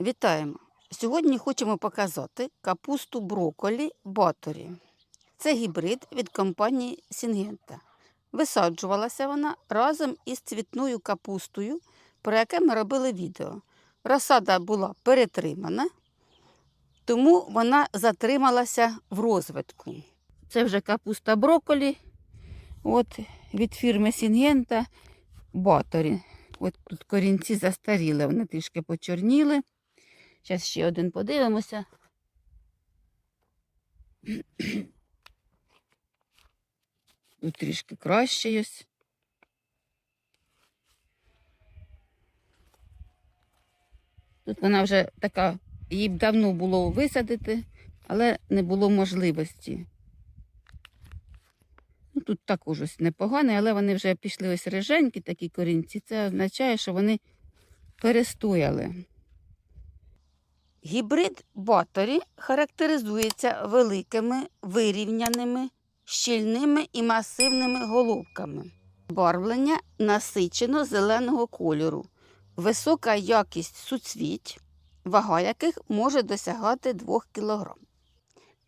Вітаємо! Сьогодні хочемо показати капусту брокколі Баторі. Це гібрид від компанії Сінгента. Висаджувалася вона разом із цвітною капустою, про яке ми робили відео. Розсада була перетримана, тому вона затрималася в розвитку. Це вже капуста брокколі от, від фірми Сінгента Баторі. От тут корінці застаріли, вони трішки почорніли. Зараз ще один подивимося. Тут трішки краще ось. Тут вона вже така, її б давно було висадити, але не було можливості. Ну, тут також ось непоганий, але вони вже пішли ось риженькі такі корінці. Це означає, що вони перестояли. Гібрид Баторі характеризується великими, вирівняними, щільними і масивними головками. Барвлення насичено зеленого кольору, висока якість суцвіть, вага яких може досягати 2 кг.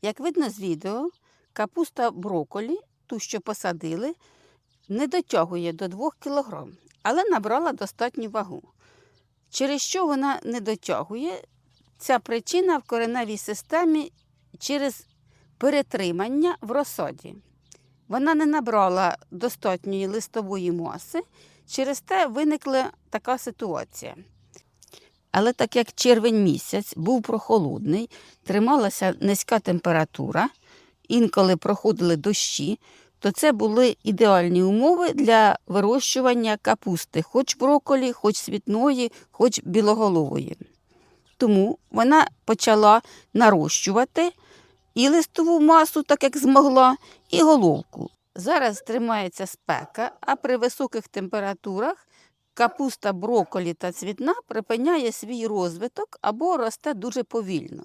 Як видно з відео, капуста брокколі, ту, що посадили, не дотягує до 2 кг, але набрала достатню вагу. Через що вона не дотягує, Ця причина в кореневій системі через перетримання в розсаді. Вона не набрала достатньої листової маси, через те виникла така ситуація. Але так як червень місяць був прохолодний, трималася низька температура, інколи проходили дощі, то це були ідеальні умови для вирощування капусти, хоч брокколі, хоч світної, хоч білоголової. Тому вона почала нарощувати і листову масу, так як змогла, і головку. Зараз тримається спека, а при високих температурах капуста брокколі та цвітна припиняє свій розвиток або росте дуже повільно.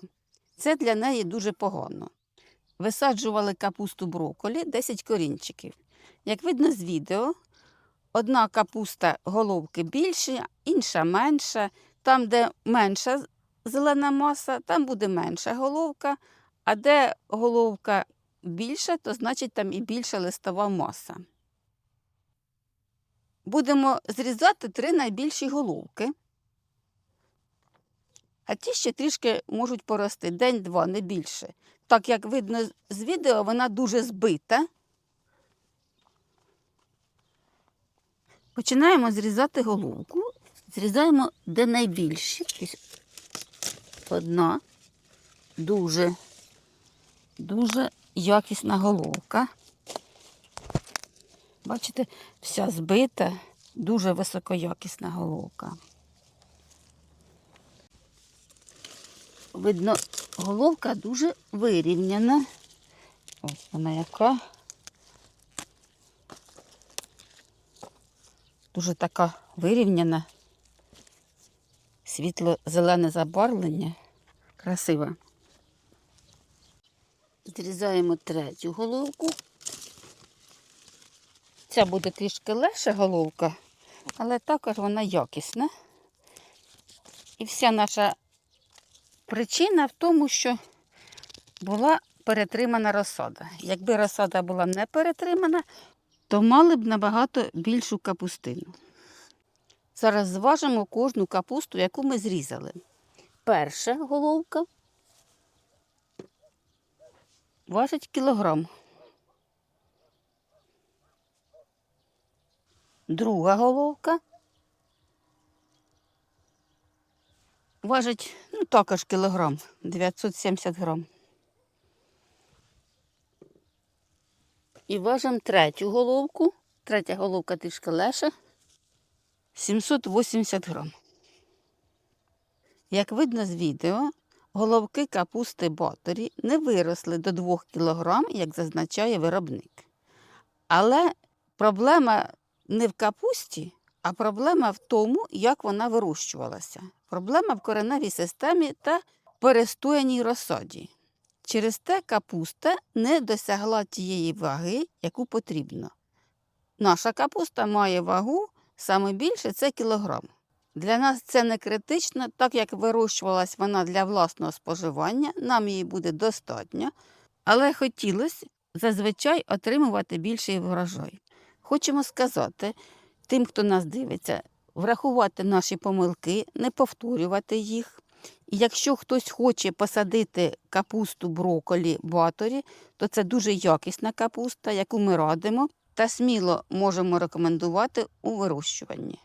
Це для неї дуже погано. Висаджували капусту брокколі 10 корінчиків. Як видно з відео, одна капуста головки більша, інша менша. Там, де менша зелена маса, там буде менша головка, а де головка більша, то значить там і більша листова маса. Будемо зрізати три найбільші головки. А ті ще трішки можуть порости день-два, не більше. Так як видно з відео, вона дуже збита. Починаємо зрізати головку. Зрізаємо де найбільші. Одна дуже, дуже якісна головка. Бачите, вся збита, дуже високоякісна головка. Видно, головка дуже вирівняна. Ось вона яка. Дуже така вирівняна світло-зелене забарвлення. Красиво. Зрізаємо третю головку. Ця буде трішки легша головка, але також вона якісна. І вся наша причина в тому, що була перетримана розсада. Якби розсада була не перетримана, то мали б набагато більшу капустину. Зараз зважимо кожну капусту, яку ми зрізали. Перша головка важить кілограм. Друга головка важить ну, також кілограм, 970 грам. І важимо третю головку. Третя головка трішки леша. 780 грам. Як видно з відео, головки капусти Баторі не виросли до 2 кг, як зазначає виробник. Але проблема не в капусті, а проблема в тому, як вона вирощувалася. Проблема в кореневій системі та перестояній розсаді. Через те капуста не досягла тієї ваги, яку потрібно. Наша капуста має вагу саме більше це кілограм. Для нас це не критично, так як вирощувалась вона для власного споживання, нам її буде достатньо, але хотілося зазвичай отримувати більший врожай. Хочемо сказати тим, хто нас дивиться, врахувати наші помилки, не повторювати їх. І якщо хтось хоче посадити капусту броколі баторі, то це дуже якісна капуста, яку ми радимо та сміло можемо рекомендувати у вирощуванні.